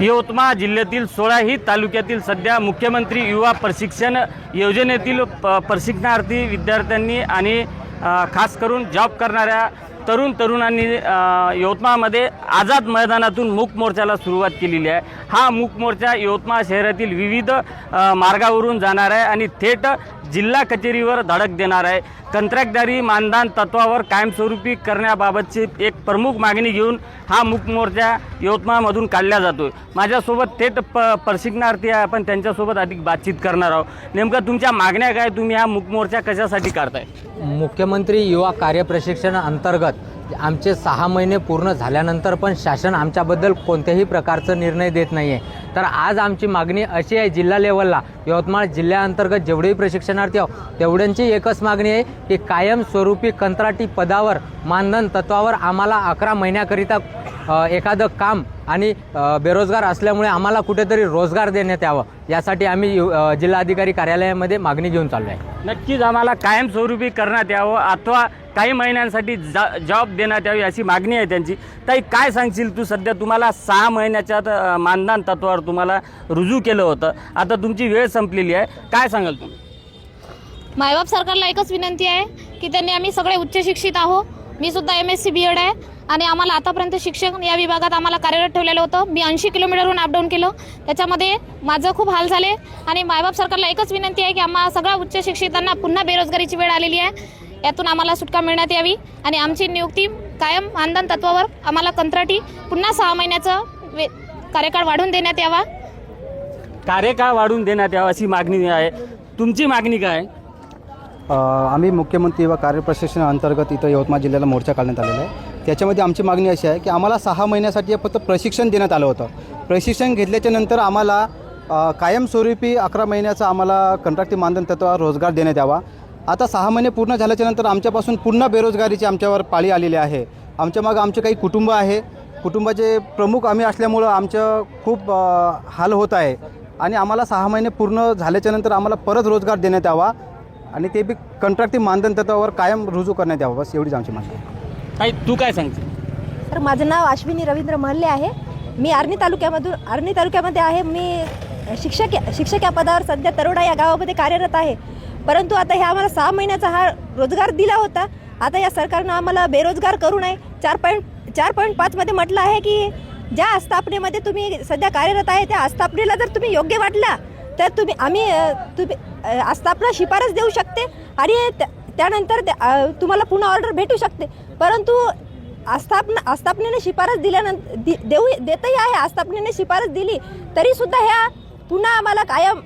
यवतमाळ जिल्ह्यातील सोळाही तालुक्यातील सध्या मुख्यमंत्री युवा प्रशिक्षण योजनेतील प प्रशिक्षणार्थी विद्यार्थ्यांनी आणि खास करून जॉब करणाऱ्या तरुण तरुणांनी यवतमाळमध्ये आझाद मैदानातून मूक मोर्चाला सुरुवात केलेली आहे. हा मूक मोर्चा यवतमाळ शहरातील विविध मार्गावरून जाणार आहे आणि थेट जिल्हा कचेरीवर धडक देणार आहे. कंत्राटदारी मानधन तत्वावर कायमस्वरूपी करण्याबाबतची एक प्रमुख मागणी घेऊन हा मूक मोर्चा यवतमाळमधून काढला जातो आहे माझ्यासोबत थेट प प्रशिक्षणार्थी आहे. आपण त्यांच्यासोबत अधिक बातचीत करणार आहोत. नेमकं तुमच्या मागण्या काय? तुम्ही हा मूक मोर्चा कशासाठी काढताय? मुख्यमंत्री युवा कार्यप्रशिक्षण अंतर्गत आमचे सहा महिने पूर्ण झाल्यानंतर पण शासन आमच्याबद्दल कोणत्याही प्रकारचा निर्णय देत नाही आहे तर आज आमची मागणी अशी आहे जिल्हा लेवलला यवतमाळ जिल्ह्याअंतर्गत जेवढेही प्रशिक्षणार्थी आहो तेवढ्यांची एकच मागणी आहे की कायमस्वरूपी कंत्राटी पदावर मानधन तत्वावर आम्हाला अकरा महिन्याकरिता एखादं काम आणि बेरोजगार असल्यामुळे आम्हाला कुठेतरी रोजगार देण्यात यावं. यासाठी आम्ही जिल्हाधिकारी कार्यालयामध्ये मागणी घेऊन चाललो आहे नक्कीच आम्हाला कायमस्वरूपी करण्यात यावं. अथवा काही महिन्यांसाठी जा जॉब देण्यात यावी अशी मागणी आहे त्यांची. ताई काय सांगशील तू? सध्या तुम्हाला सहा महिन्याच्या मानधन तत्वावर तुम्हाला रुजू केलं होतं. आता तुमची वेळ संपलेली आहे. काय सांगाल तुम्ही? मायबाप सरकारला एकच विनंती आहे की त्यांनी आम्ही सगळे उच्च शिक्षित आहो मी सुद्धा M S C B Ed आहे. आणि आम्हाला आतापर्यंत शिक्षण या विभागात आम्हाला कार्यरत ठेवलेलं होतं. मी ऐंशी किलोमीटरहून अपडाऊन केलं. त्याच्यामध्ये माझं खूप हाल झाले. आणि मायबाप सरकारला एकच विनंती आहे की आम्हाला सगळ्या उच्च शिक्षितांना पुन्हा बेरोजगारीची वेळ आलेली आहे. यातून आम्हाला सुटका मिळण्यात यावी. आणि आमची नियुक्ती कायम मानधन तत्वावर आम्हाला कंत्राटी पुन्हा सहा महिन्याचं वे कार्यकाळ वाढवून देण्यात यावा. कार्यकाळ वाढवून देण्यात यावं अशी मागणी आहे. तुमची मागणी काय आम्ही मुख्यमंत्री व कार्यप्रशिक्षण अंतर्गत इथं यवतमाळ जिल्ह्याला मोर्चा काढण्यात आलेला आहे. त्याच्यामध्ये आमची मागणी अशी आहे की आम्हाला सहा महिन्यासाठी फक्त प्रशिक्षण देण्यात आलं होतं. प्रशिक्षण घेतल्याच्या नंतर आम्हाला कायमस्वरूपी अकरा महिन्याचा आम्हाला कंत्राटी मानधन तत्वावर रोजगार देण्यात यावा. आता सहा महिने पूर्ण झाल्याच्यानंतर आमच्यापासून पुन्हा बेरोजगारीची आमच्यावर पाळी आलेली आहे. आमच्या मागं आमचे काही कुटुंब आहे. कुटुंबाचे प्रमुख आम्ही असल्यामुळं आमचं खूप हाल होत आहे. आणि आम्हाला सहा महिने पूर्ण झाल्याच्यानंतर आम्हाला परत रोजगार देण्यात यावा आणि ते बी कंत्राटी मानधन तत्वावर कायम रुजू करण्यात यावं बस एवढीच आमची मागणी आहे. ताई तू काय सांगते? तर माझं नाव अश्विनी रवींद्र महल्ले आहे. मी आर्णी तालुक्यामधून आर्णी तालुक्यामध्ये आहे. मी शिक्षक शिक्षक या पदावर सध्या तरोडा या गावामध्ये कार्यरत आहे. परंतु आता हे आम्हाला सहा महिन्याचा हा रोजगार दिला होता. आता या सरकारनं आम्हाला बेरोजगार करू नये. चार पॉईंट चार पॉईंट पाचमध्ये म्हटलं आहे की ज्या आस्थापनेमध्ये तुम्ही सध्या कार्यरत आहे त्या आस्थापनेला जर तुम्ही योग्य वाटला तर तुम्ही आम्ही तुम्ही आस्थापना शिफारस देऊ शकते. आणि त्या- त्यानंतर त्या- तुम्हाला पुन्हा ऑर्डर भेटू शकते. परंतु आस्थापना आस्थापनेने शिफारस दिल्यानंतर दि देऊ देतही आहे आस्थापनेने शिफारस दिली तरीसुद्धा ह्या पुन्हा आम्हाला कायम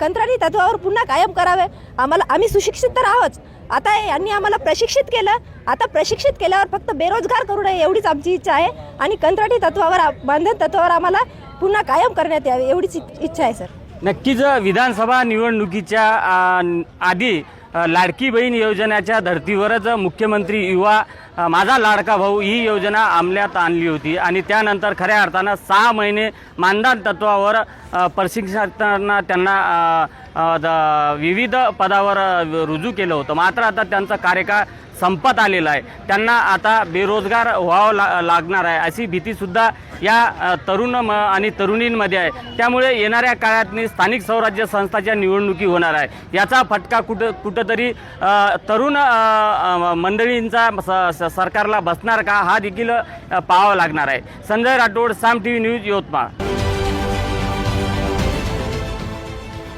कंत्राटी तत्वावर पुन्हा कायम करावे. आम्हाला आम्ही सुशिक्षित तर आहोत. आता यांनी आम्हाला प्रशिक्षित केलं. आता प्रशिक्षित केल्यावर फक्त बेरोजगार करू नये एवढीच आमची इच्छा आहे. आणि कंत्राटी तत्वावर बांधन तत्वावर आम्हाला पुन्हा कायम करण्यात यावे एवढीच इच्छा आहे सर. नक्कीच विधानसभा निवडणुकीच्या आधी लाडकी बहीण योजनेच्या धर्तीवरच मुख्यमंत्री युवा माझा लाडका भाऊ ही योजना अंमलात आणली होती. आणि त्यानंतर खऱ्या अर्थानं सहा महिने मानधन तत्वावर प्रशिक्षकांना त्यांना विविध पदावर रुजू केलं होतं. मात्र आता त्यांचा कार्यकाळ संपत आलेला आहे. त्यांना आता बेरोजगार व्हावं ला लागणार आहे. अशी भीतीसुद्धा या तरुण म आणि तरुणींमध्ये आहे. त्यामुळे येणाऱ्या काळातनी स्थानिक स्वराज्य संस्थाच्या निवडणुकी होणार आहे. याचा फटका कुठं कुठंतरी तरुण मंडळींचा स- स- सरकारला बसणार का? हा देखील पाहावा लागणार आहे. Sanjay Rathod Saam T V news Yavatmal.